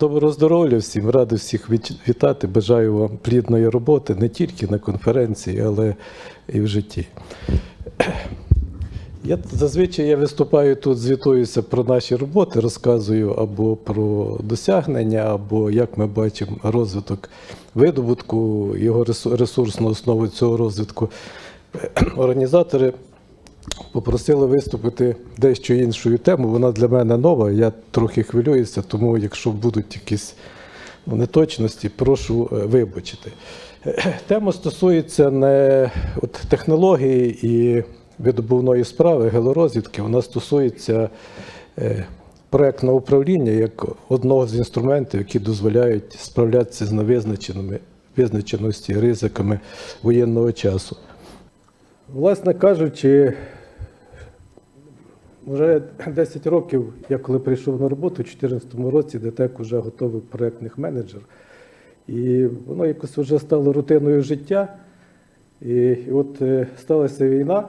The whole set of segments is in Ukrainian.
Доброго здоров'я всім, радий всіх вітати. Бажаю вам плідної роботи не тільки на конференції, але і в житті. Я зазвичай я виступаю тут, звітуюся про наші роботи, розказую або про досягнення, або як ми бачимо розвиток видобутку, його ресурсну основу цього розвитку. Організатори попросили виступити дещо іншою темою. Вона для мене нова. Я трохи хвилююся, тому якщо будуть якісь ну, неточності, прошу е, вибачити. Е, Тема стосується не от, технології і видобувної справи, геолорозвідки, вона стосується е, проектного управління як одного з інструментів, які дозволяють справлятися з невизначеними визначеності ризиками воєнного часу. Власне кажучи, вже 10 років, я коли прийшов на роботу у 2014 році, ДТЕК вже готовий проєктних менеджер. І воно якось вже стало рутиною життя. І, і от е, сталася війна,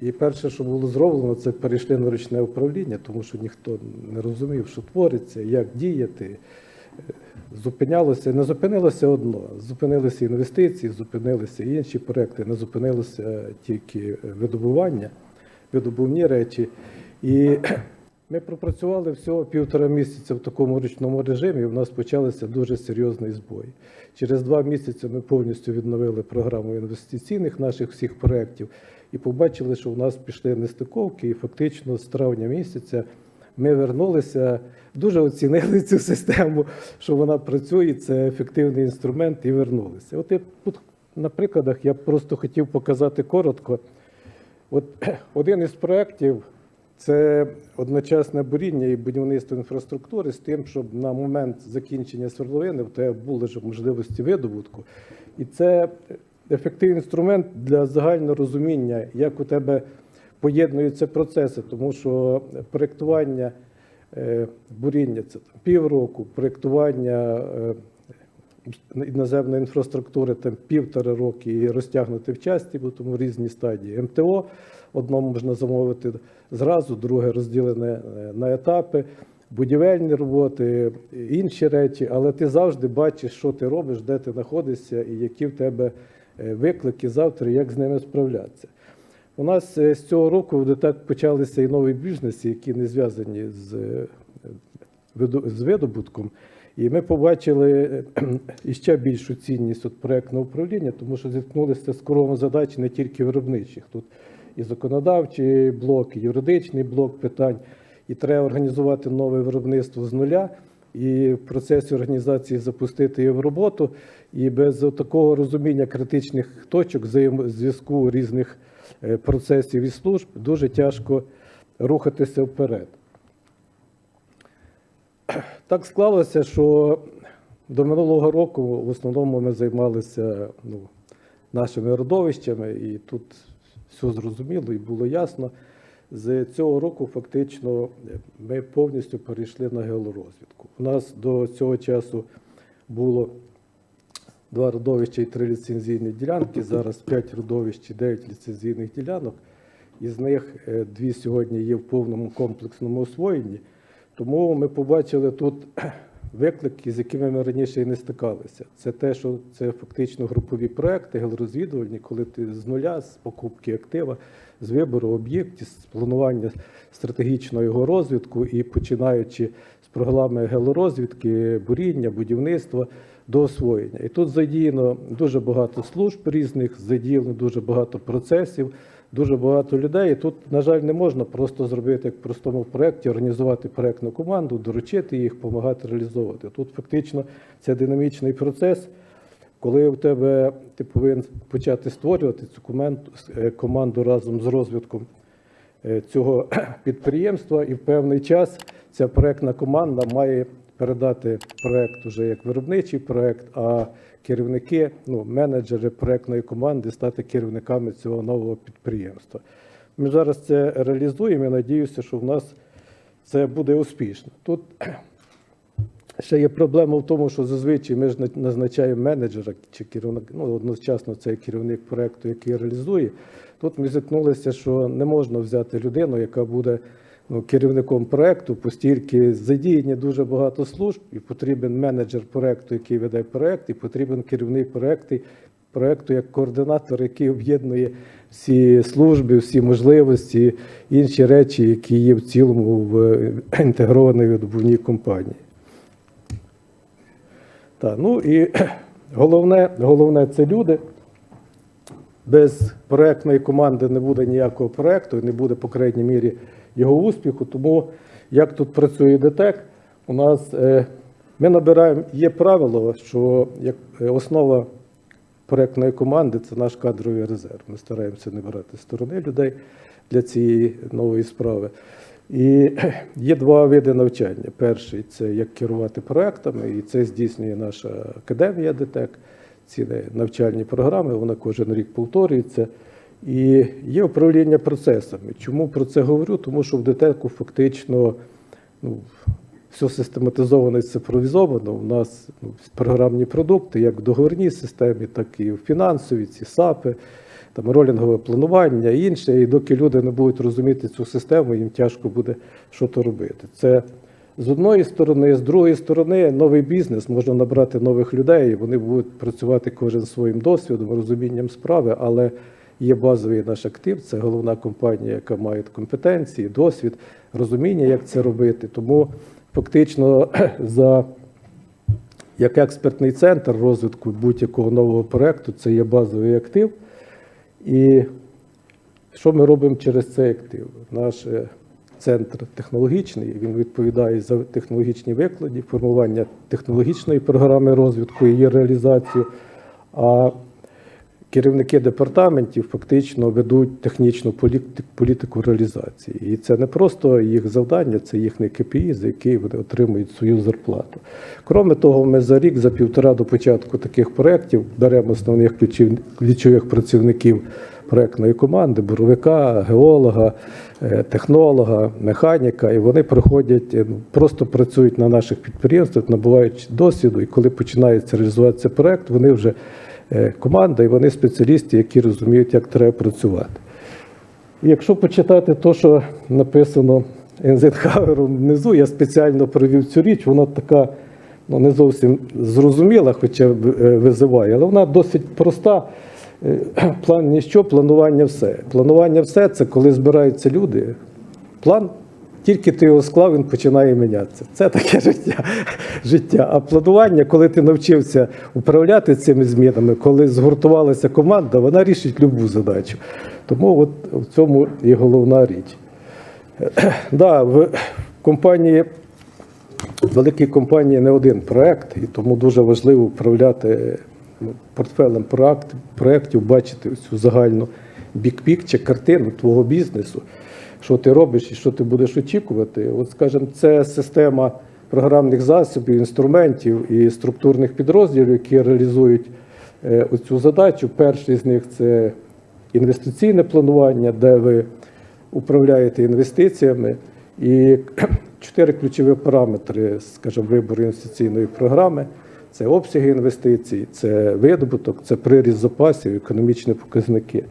і перше, що було зроблено, це перейшли на ручне управління, тому що ніхто не розумів, що твориться, як діяти. Е, Зупинялося, не зупинилося одно. Зупинилися інвестиції, зупинилися інші проекти, не зупинилося тільки видобування, видобувні речі. І ми пропрацювали всього півтора місяця в такому ручному режимі, в нас почалися дуже серйозні збої. Через два місяці ми повністю відновили програму інвестиційних наших всіх проєктів і побачили, що в нас пішли нестиковки, і фактично з травня місяця ми вернулися, дуже оцінили цю систему, що вона працює, це ефективний інструмент, і вернулися. От я тут на прикладах я просто хотів показати коротко. От один із проєктів це одночасне буріння і будівництво інфраструктури з тим, щоб на момент закінчення свердловини в тебе були ж можливості видобутку. І це ефективний інструмент для загального розуміння, як у тебе поєднуються процеси, тому що проєктування е, буріння це півроку, проєктування е, іноземної інфраструктури там півтора роки і розтягнути в часті, бо тому різні стадії. МТО одному можна замовити зразу, друге розділене е, на етапи, будівельні роботи, інші речі, але ти завжди бачиш, що ти робиш, де ти знаходишся і які в тебе е, виклики завтра, як з ними справлятися. У нас е, з цього року так почалися і нові бізнеси, які не зв'язані з видобутком. І ми побачили е, іще більшу цінність от проєктного управління, тому що зіткнулися з коровом задач не тільки виробничих. Тут і законодавчий блок, і юридичний блок питань, і треба організувати нове виробництво з нуля, і в процесі організації запустити його в роботу. І без такого розуміння критичних точок взаємозв'язку різних е, процесів і служб дуже тяжко рухатися вперед. Так склалося, що до минулого року в основному ми займалися ну, нашими родовищами, і тут все зрозуміло і було ясно. З цього року фактично ми повністю перейшли на геолорозвідку. У нас до цього часу було два родовища і три ліцензійні ділянки. Зараз п'ять родовищ і дев'ять ліцензійних ділянок. Із них е, дві сьогодні є в повному комплексному освоєнні. Тому ми побачили тут виклики, з якими ми раніше і не стикалися. Це те, що це фактично групові проекти, геолорозвідувальні, коли ти з нуля, з покупки актива, з вибору об'єктів, з планування стратегічного його розвитку і починаючи з програми геолорозвідки, буріння, будівництва до освоєння. І тут задіяно дуже багато служб різних, задіяно дуже багато процесів дуже багато людей. І тут, на жаль, не можна просто зробити як в простому проєкті, організувати проєктну команду, доручити їх, допомагати реалізовувати. Тут фактично це динамічний процес. Коли в тебе ти повинен почати створювати цю команду, е, разом з розвитком е, цього підприємства, і в певний час ця проектна команда має передати проект уже як виробничий проект, а керівники, ну, менеджери проектної команди стати керівниками цього нового підприємства. Ми зараз це реалізуємо і надіюся, що в нас це буде успішно. Тут ще є проблема в тому, що зазвичай ми ж назначаємо менеджера чи керівник, ну, одночасно це керівник проекту, який реалізує. Тут ми зіткнулися, що не можна взяти людину, яка буде ну, керівником проекту, оскільки задіяні дуже багато служб, і потрібен менеджер проекту, який веде проект, і потрібен керівник проекту, проекту як координатор, який об'єднує всі служби, всі можливості, інші речі, які є в цілому в інтегрованій видобувній компанії. Так, ну і головне, головне це люди. Без проектної команди не буде ніякого проекту, не буде, по крайній мірі, його успіху. Тому як тут працює ДТЕК, у нас е, ми набираємо, є правило, що як е, основа проектної команди це наш кадровий резерв. Ми стараємося не брати сторони людей для цієї нової справи. І є два види навчання. Перший це як керувати проектами, і це здійснює наша академія ДТЕК. Ці навчальні програми, вона кожен рік повторюється. І є управління процесами. Чому про це говорю? Тому що в ДТЕКу фактично ну, все систематизовано і цифровізовано. У нас ну, програмні продукти, як в договорній системі, так і в фінансовій, ці САПи, там ролінгове планування і інше. І доки люди не будуть розуміти цю систему, їм тяжко буде щось робити. Це з одної сторони, з другої сторони, новий бізнес можна набрати нових людей. Вони будуть працювати кожен своїм досвідом, розумінням справи, але є базовий наш актив. Це головна компанія, яка має компетенції, досвід, розуміння, як це робити. Тому фактично за як експертний центр розвитку будь-якого нового проекту, це є базовий актив. І що ми робимо через цей актив? Наш е, центр технологічний, він відповідає за технологічні виклади, формування технологічної програми розвитку, її реалізацію. А керівники департаментів фактично ведуть технічну політику, реалізації. І це не просто їх завдання, це їхній КПІ, за який вони отримують свою зарплату. Кроме того, ми за рік, за півтора до початку таких проєктів беремо основних ключових працівників проєктної команди, буровика, геолога, е, технолога, механіка, і вони приходять, е, ну, просто працюють на наших підприємствах, набуваючи досвіду, і коли починається реалізуватися проєкт, вони вже команда, і вони спеціалісти, які розуміють, як треба працювати. Якщо почитати те, що написано Ейнзенхауером внизу, я спеціально провів цю річ, вона така ну, не зовсім зрозуміла, хоча е, визиває, але вона досить проста. Е, План ніщо, планування все. Планування все це коли збираються люди. План, тільки ти його склав, він починає мінятися. Це таке життя. життя. А планування, коли ти навчився управляти цими змінами, коли згуртувалася команда, вона рішить любу задачу. Тому от в цьому і головна річ. Да, в компанії, в великій компанії не один проект, і тому дуже важливо управляти ну, портфелем проєктів, бачити цю загальну бікпік картину твого бізнесу, що ти робиш і що ти будеш очікувати. От, скажімо, це система програмних засобів, інструментів і структурних підрозділів, які реалізують е, оцю задачу. Перший з них це інвестиційне планування, де ви управляєте інвестиціями. І чотири ключові параметри, скажімо, вибору інвестиційної програми. Це обсяги інвестицій, це видобуток, це приріст запасів, економічні показники.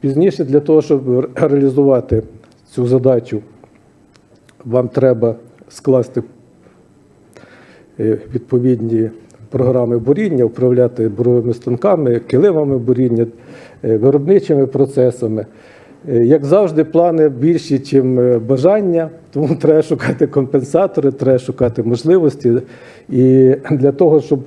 Пізніше для того, щоб реалізувати цю задачу, вам треба скласти е, відповідні програми буріння, управляти буровими станками, килимами буріння, е, виробничими процесами. Е, Як завжди, плани більші, ніж бажання, тому треба шукати компенсатори, треба шукати можливості. І для того, щоб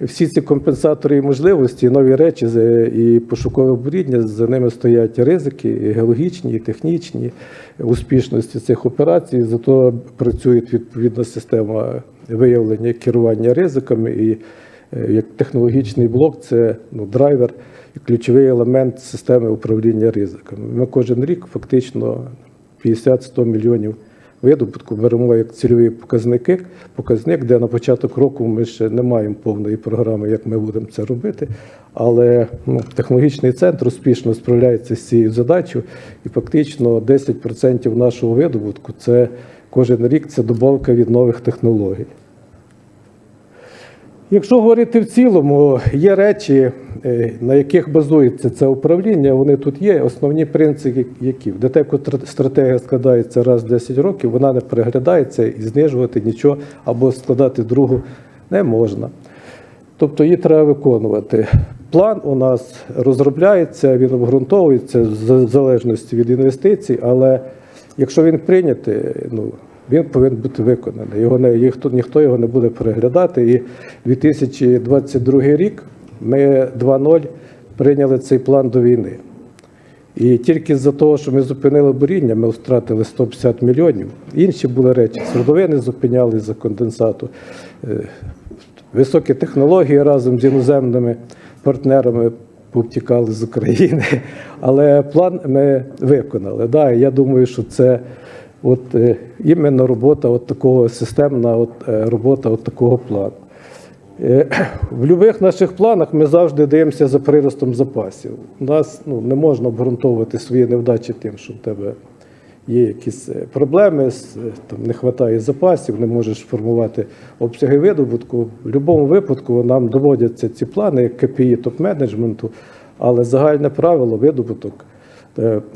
всі ці компенсатори і можливості, нові речі і пошукове буріння, за ними стоять ризики, і геологічні, і технічні успішності цих операцій. Зато працює відповідна система виявлення і керування ризиками. І е, як технологічний блок це ну, драйвер ключовий елемент системи управління ризиками. Ми кожен рік фактично 50-100 мільйонів видобутку беремо як цільові показники, показник, де на початок року ми ще не маємо повної програми, як ми будемо це робити. Але ну, технологічний центр успішно справляється з цією задачею, і фактично 10% нашого видобутку це кожен рік це добавка від нових технологій. Якщо говорити в цілому, є речі, е, на яких базується це управління, вони тут є. Основні принципи, які в ДТЕКу стратегія складається раз в 10 років, вона не переглядається і знижувати нічого або складати другу не можна. Тобто її треба виконувати. План у нас розробляється, він обґрунтовується в залежності від інвестицій, але якщо він прийнятий, ну, він повинен бути виконаний. Його не, ніхто, ніхто його не буде переглядати. І 2022 рік ми 2.0 прийняли цей план до війни. І тільки з-за того, що ми зупинили буріння, ми втратили 150 мільйонів. Інші були речі. Свердловини зупиняли за конденсату. Е, Високі технології разом з іноземними партнерами повтікали з України. Але план ми виконали. Да, я думаю, що це от, е, іменно робота от такого системна от, е, робота от такого плану. Е, В будь-яких наших планах ми завжди дивимося за приростом запасів. У нас ну, не можна обґрунтовувати свої невдачі тим, що в тебе є якісь проблеми, там, не вистачає запасів, не можеш формувати обсяги видобутку. В будь-якому випадку нам доводяться ці плани, як КПІ топ-менеджменту, але загальне правило видобуток,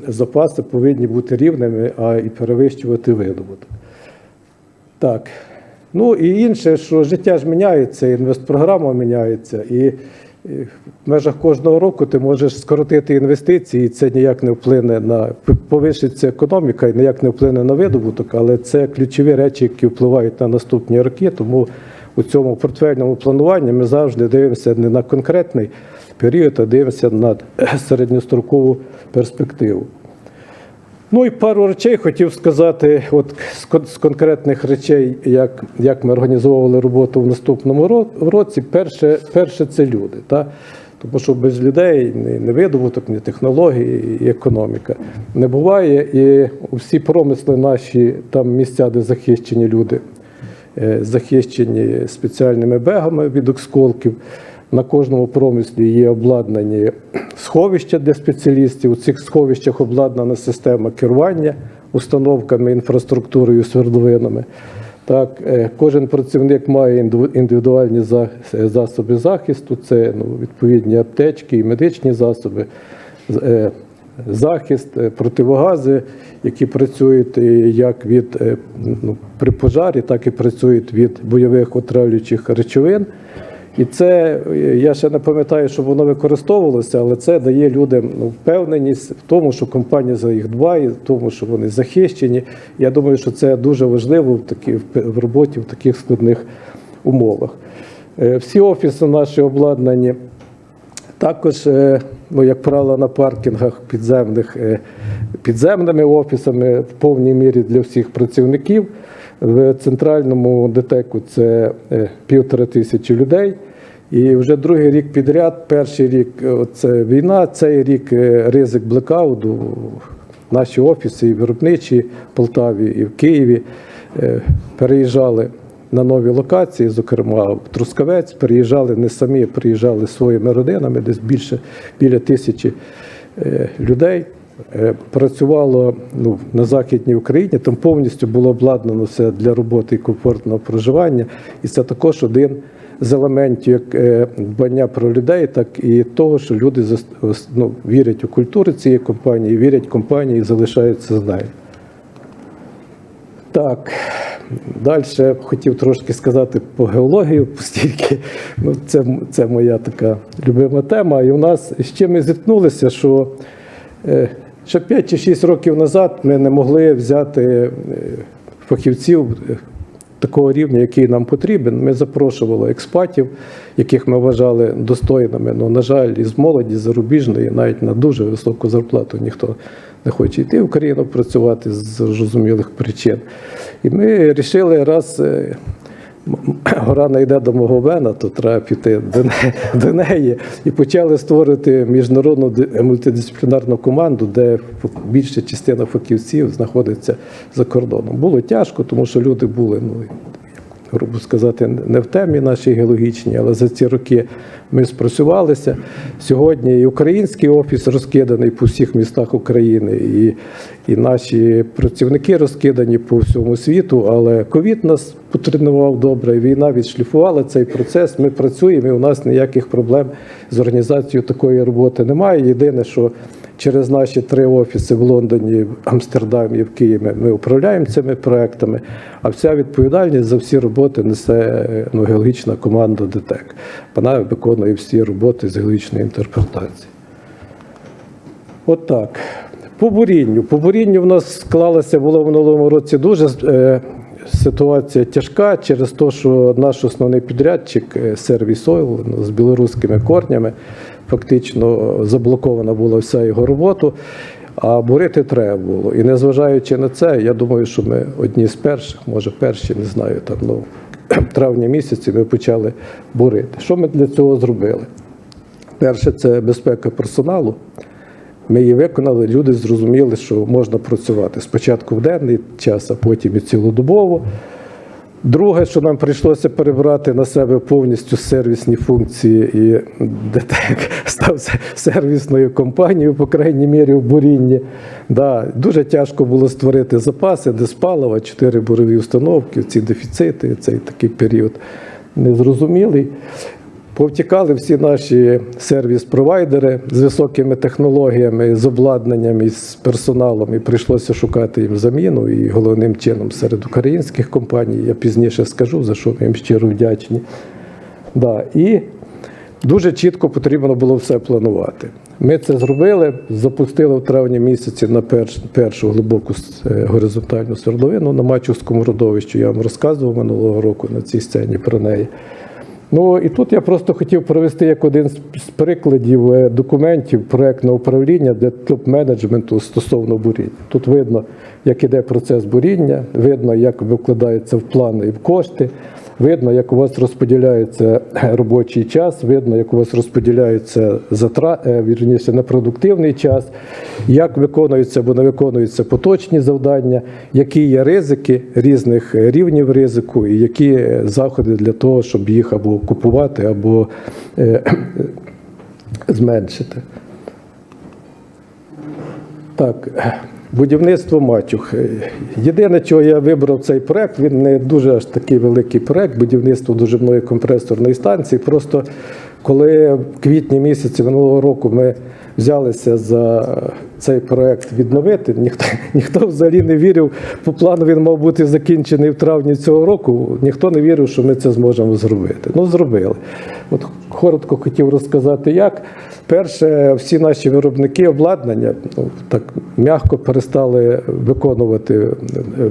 запаси повинні бути рівними, а і перевищувати видобуток. Так. Ну і інше, що життя ж міняється, інвестпрограма міняється, і в межах кожного року ти можеш скоротити інвестиції, і це ніяк не вплине на повищиться економіка і ніяк не вплине на видобуток, але це ключові речі, які впливають на наступні роки. Тому у цьому портфельному плануванні ми завжди дивимося не на конкретний період, а дивимося на середньострокову перспективу. Ну і пару речей хотів сказати, от з конкретних речей, як, як ми організовували роботу в наступному році. Перше, перше це люди. Та? Тому що без людей ні, видобуток, ні технології, і економіка не буває. І всі промисли наші, там місця, де захищені люди, захищені спеціальними бегами від осколків. На кожному промислі є обладнані сховища для спеціалістів. У цих сховищах обладнана система керування установками, інфраструктурою, свердловинами. Так, е, кожен працівник має індивідуальні е, засоби захисту, це ну, відповідні аптечки і медичні засоби, е, захист, е, противогази, які працюють як від е, ну, при пожарі, так і працюють від бойових отравлюючих речовин. І це е, я ще не пам'ятаю, щоб воно використовувалося, але це дає людям ну, впевненість в тому, що компанія за їх дбає, в тому, що вони захищені. Я думаю, що це дуже важливо в такі в, роботі в таких складних умовах. Всі офіси наші обладнані. Також, ну, як правило, на паркінгах підземних е, підземними офісами в повній мірі для всіх працівників. В центральному ДТЕКу це е, півтора тисячі людей. І вже другий рік підряд, перший рік е, це війна, цей рік ризик блекауту. Наші офіси і виробничі в Полтаві і в Києві переїжджали на нові локації, зокрема в Трускавець, переїжджали не самі, приїжджали своїми родинами, десь більше біля тисячі е, людей. Е, Працювало ну, на Західній Україні, там повністю було обладнано все для роботи і комфортного проживання. І це також один з елементів як е, дбання про людей, так і того, що люди ну, вірять у культуру цієї компанії, вірять компанії і залишаються з нею. Так, далі хотів трошки сказати по геологію, оскільки ну, це, це моя така любима тема. І у нас чим ми зіткнулися, що е, ще 5 чи 6 років назад ми не могли взяти е, фахівців е, такого рівня, який нам потрібен. Ми запрошували експатів, яких ми вважали достойними. Ну, на жаль, із молоді зарубіжної, навіть на дуже високу зарплату ніхто не хоче йти в Україну працювати з зрозумілих причин. І ми вирішили, раз е, гора не йде до мого вена, то треба піти до не- до неї. І почали створити міжнародну мультидисциплінарну команду, де більша частина фахівців знаходиться за кордоном. Було тяжко, тому що люди були ну, грубо сказати, не в темі нашій геологічній, але за ці роки ми спрацювалися. Сьогодні і український офіс розкиданий по всіх містах України, і, і наші працівники розкидані по всьому світу. Але ковід нас потренував добре, війна відшліфувала цей процес. Ми працюємо, і у нас ніяких проблем з організацією такої роботи немає. Єдине, що Через наші три офіси в Лондоні, в Амстердамі і в Києві ми управляємо цими проектами, а вся відповідальність за всі роботи несе ну, геологічна команда ДТЕК. Вона виконує всі роботи з геологічної інтерпретації. От так. По бурінню. По бурінню в нас склалася було в минулому році дуже е, ситуація тяжка через те, що наш основний підрядчик сервіс Ойл ну, з білоруськими корнями фактично заблокована була вся його робота. А бурити треба було. І незважаючи на це, я думаю, що ми одні з перших, може перші, не знаю, там ну, травні місяці ми почали бурити. Що ми для цього зробили? Перше, це безпека персоналу. Ми її виконали, люди зрозуміли, що можна працювати спочатку в денний час, а потім і цілодобово. Друге, що нам прийшлося перебрати на себе повністю сервісні функції, і ДТЕК став сервісною компанією, по крайній мірі, в бурінні. Да, дуже тяжко було створити запаси, диспалива, чотири бурові установки, ці дефіцити, цей такий період незрозумілий. Повтікали всі наші сервіс-провайдери з високими технологіями, з обладнанням і з персоналом, і прийшлося шукати їм заміну. І головним чином серед українських компаній, я пізніше скажу, за що ми їм щиро вдячні. Да. І дуже чітко потрібно було все планувати. Ми це зробили, запустили в травні місяці на перш, першу глибоку е, горизонтальну свердловину на Мачівському родовищі. Я вам розказував минулого року на цій сцені про неї. Ну і тут я просто хотів провести як один з прикладів е, документів проектного управління для топ-менеджменту стосовно буріння. Тут видно, як іде процес буріння, видно, як викладається в плани і в кошти, видно, як у вас розподіляється робочий час, видно, як у вас розподіляється затра... е, вірніше, непродуктивний час, як виконуються або не виконуються поточні завдання, які є ризики різних рівнів ризику, і які е, заходи для того, щоб їх або купувати, або е, зменшити. Так, будівництво матюх. Єдине, чого я вибрав цей проект, він не дуже аж такий великий проект, будівництво доживної компресорної станції. Просто коли в квітні місяці минулого року ми взялися за цей проект відновити, ніхто, ніхто взагалі не вірив. По плану він мав бути закінчений в травні цього року. Ніхто не вірив, що ми це зможемо зробити. Ну, зробили. От коротко хотів розказати, як. Перше, всі наші виробники обладнання ну, так м'яко перестали виконувати, е,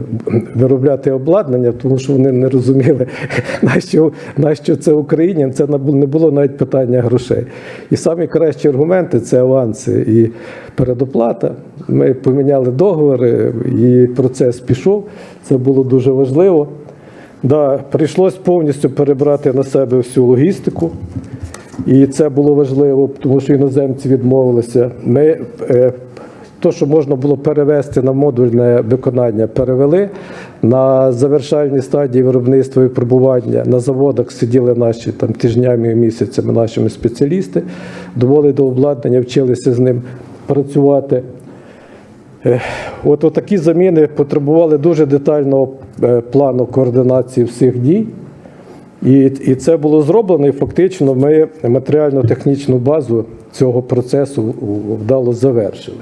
виробляти обладнання, тому що вони не розуміли, на що, на що це Україні. Це не було навіть питання грошей. І самі кращі аргументи це аванси і передоплата. Ми поміняли договори, і процес пішов. Це було дуже важливо. Да, прийшлось повністю перебрати на себе всю логістику. І це було важливо, тому що іноземці відмовилися. Ми е, то, що можна було перевести на модульне виконання, перевели на завершальній стадії виробництва і пробування. На заводах сиділи наші там тижнями і місяцями нашими спеціалісти, довели до обладнання, вчилися з ним працювати. Е, От такі заміни потребували дуже детального е, плану координації всіх дій. І, і це було зроблено, і фактично ми матеріально-технічну базу цього процесу вдало завершили.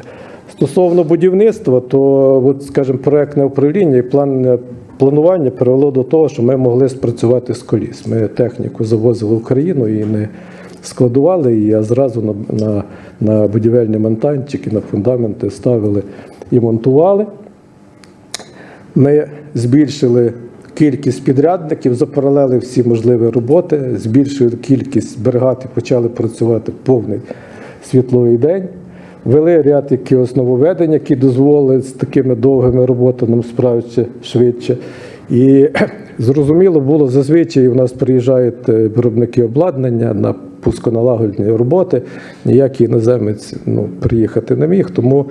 Стосовно будівництва, то, от, скажімо, проектне управління і план, планування привело до того, що ми могли спрацювати з коліс. Ми техніку завозили в Україну і не складували її, а зразу на, на, на будівельні монтанчики, на фундаменти ставили і монтували. Ми збільшили кількість підрядників, запаралели всі можливі роботи, збільшили кількість бригад почали працювати повний світловий день. Ввели ряд якихось нововведень, які дозволили з такими довгими роботами справитися швидше. І зрозуміло було, зазвичай у нас приїжджають е, виробники обладнання на пусконалагодні роботи. Ніякий іноземець ну, приїхати не міг. Тому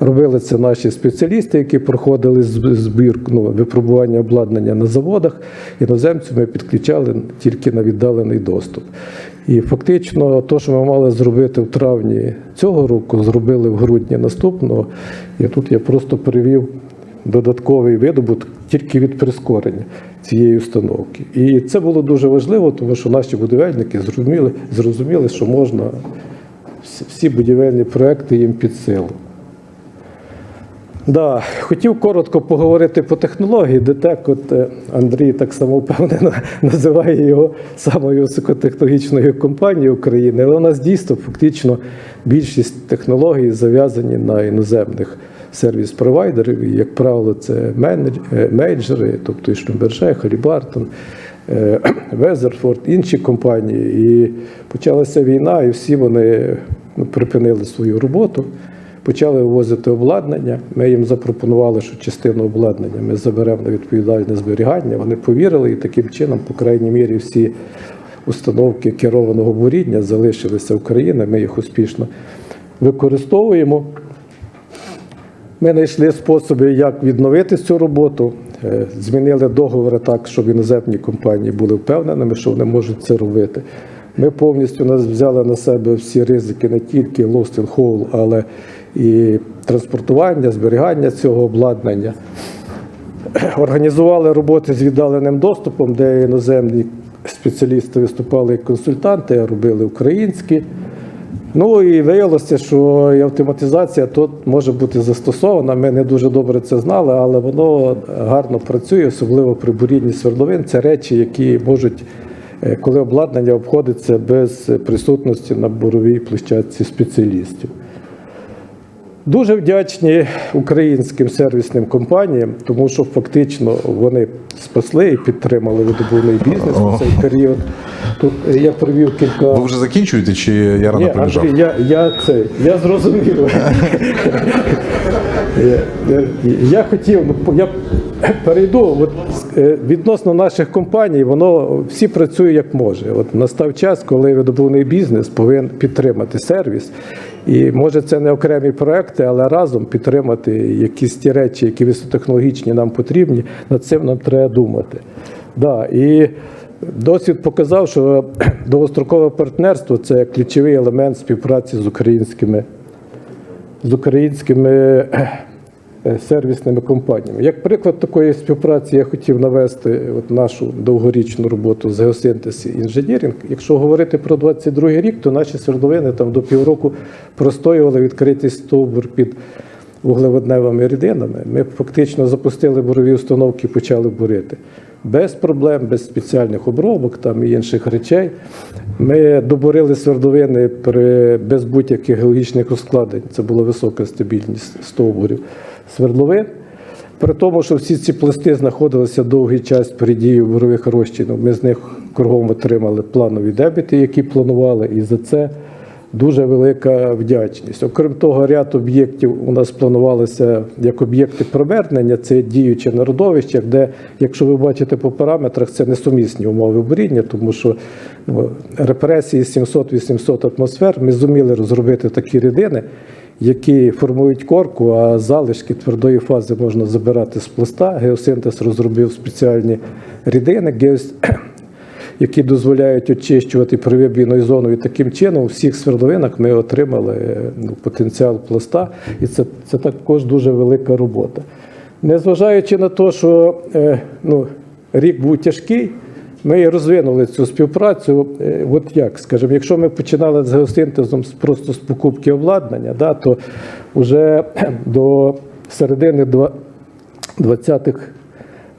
робили це наші спеціалісти, які проходили з- збір ну, випробування обладнання на заводах. Іноземців ми підключали тільки на віддалений доступ. І фактично, те, що ми мали зробити в травні цього року, зробили в грудні наступного. І тут я просто перевів додатковий видобуток тільки від прискорення цієї установки. І це було дуже важливо, тому що наші будівельники зрозуміли, зрозуміли що можна всі- будівельні проекти їм під силу. Да, хотів коротко поговорити по технології. ДТЕК, от е, Андрій так само впевнено називає його самою високотехнологічною компанією України, але у нас дійсно фактично більшість технологій зав'язані на іноземних сервіс-провайдерів. Як правило, це е, тобто і Халібартон, Везерфорд, інші компанії. І почалася війна, і всі вони ну, припинили свою роботу. Почали вивозити обладнання. Ми їм запропонували, що частину обладнання ми заберемо на відповідальне зберігання. Вони повірили, і таким чином, по крайній мірі, всі установки керованого буріння залишилися в Україні. Ми їх успішно використовуємо. Ми знайшли способи, як відновити цю роботу. Е, Змінили договори так, щоб іноземні компанії були впевненими, що вони можуть це робити. Ми повністю взяли на себе всі ризики не тільки lost and але і транспортування, зберігання цього обладнання. Організували роботи з віддаленим доступом, де іноземні спеціалісти виступали як консультанти, а робили українські. Ну і виявилося, що і автоматизація тут може бути застосована. Ми не дуже добре це знали, але воно гарно працює, особливо при бурінні свердловин. Це речі, які можуть, е, коли обладнання обходиться без присутності на буровій площадці спеціалістів. Дуже вдячні українським сервісним компаніям, тому що фактично вони спасли і підтримали видобувний бізнес О. у цей період. Тут я провів кілька. Ви вже закінчуєте, чи я рано Ні, прибіжав? Андрій, я, я це, я зрозумів. Я- я- Я хотів, ну, я перейду от, е, відносно наших компаній, воно всі працює як може. От настав час, коли видобувний бізнес повинен підтримати сервіс. І може це не окремі проекти, але разом підтримати якісь ті речі, які високотехнологічні нам потрібні. Над цим нам треба думати. Да, і Досвід показав, що довгострокове партнерство це ключовий елемент співпраці з українськими, з українськими сервісними компаніями. Як приклад такої співпраці я хотів навести от нашу довгорічну роботу з геосинтез інженірінг. Якщо говорити про 22 рік, то наші свердловини там до півроку простоювали відкритий стовбур під вуглеводневими рідинами. Ми фактично запустили бурові установки і почали бурити. Без проблем, без спеціальних обробок там і інших речей. Ми добурили свердловини при, без будь-яких геологічних ускладнень. Це була висока стабільність стовбурів свердловин. При тому, що всі ці пласти знаходилися довгий час при дії бурових розчинів, ми з них кругом отримали планові дебіти, які планували, і за це дуже велика вдячність. Окрім того, ряд об'єктів у нас планувалося як об'єкти провернення, це діюче народовище, де, якщо ви бачите по параметрах, це несумісні умови буріння, тому що ну, репресії 700-800 атмосфер, ми зуміли розробити такі рідини, які формують корку, а залишки твердої фази можна забирати з пласта. Геосинтез розробив спеціальні рідини, геос... які дозволяють очищувати привибійною зоною. І таким чином у всіх свердловинах ми отримали ну, потенціал пласта, і це, це також дуже велика робота. Незважаючи на те, що е, ну, рік був тяжкий, ми розвинули цю співпрацю. Е, От як, скажімо, якщо ми починали з геосинтезом просто з покупки обладнання, да, то вже до середини два- 20-х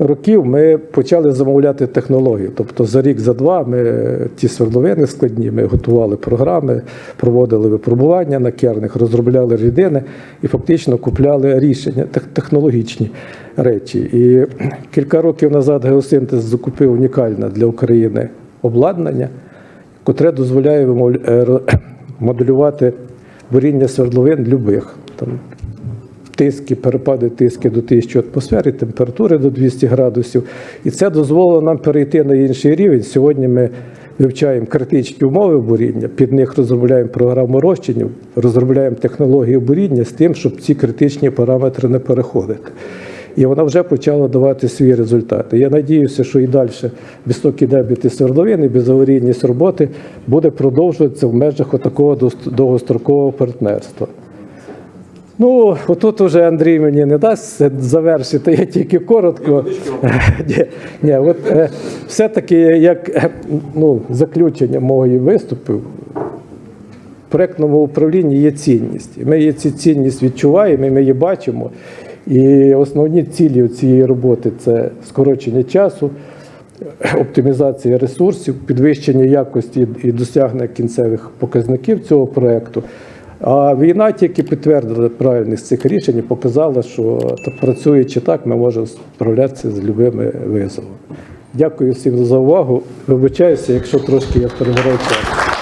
років ми почали замовляти технологію. Тобто за рік, за два ми ті свердловини складні, ми готували програми, проводили випробування на керних, розробляли рідини і фактично купляли рішення, тех- технологічні речі. І кілька років назад геосинтез закупив унікальне для України обладнання, котре дозволяє е, моделювати буріння свердловин любих. Там тиски, перепади тиски до 1000 атмосфери, температури до 200 градусів. І це дозволило нам перейти на інший рівень. Сьогодні ми вивчаємо критичні умови буріння, під них розробляємо програму розчинів, розробляємо технологію буріння з тим, щоб ці критичні параметри не переходити. І вона вже почала давати свої результати. Я надіюся, що і далі високі дебіти свердловини, безаварійність роботи буде продовжуватися в межах такого довгострокового партнерства. Ну, отут уже Андрій мені не дасть завершити, я тільки коротко. Ні, ні, от, е, все-таки як е, ну, заключення моєї виступу, в проєктному управлінні є цінність. Ми цю цінність відчуваємо, і ми її бачимо. І основні цілі цієї роботи це скорочення часу, оптимізація ресурсів, підвищення якості і досягнення кінцевих показників цього проєкту. А війна тільки підтвердила правильність цих рішень і показала, що працюючи так, ми можемо справлятися з любими визовами. Дякую всім за увагу. Вибачаюся, якщо трошки я перебирав час.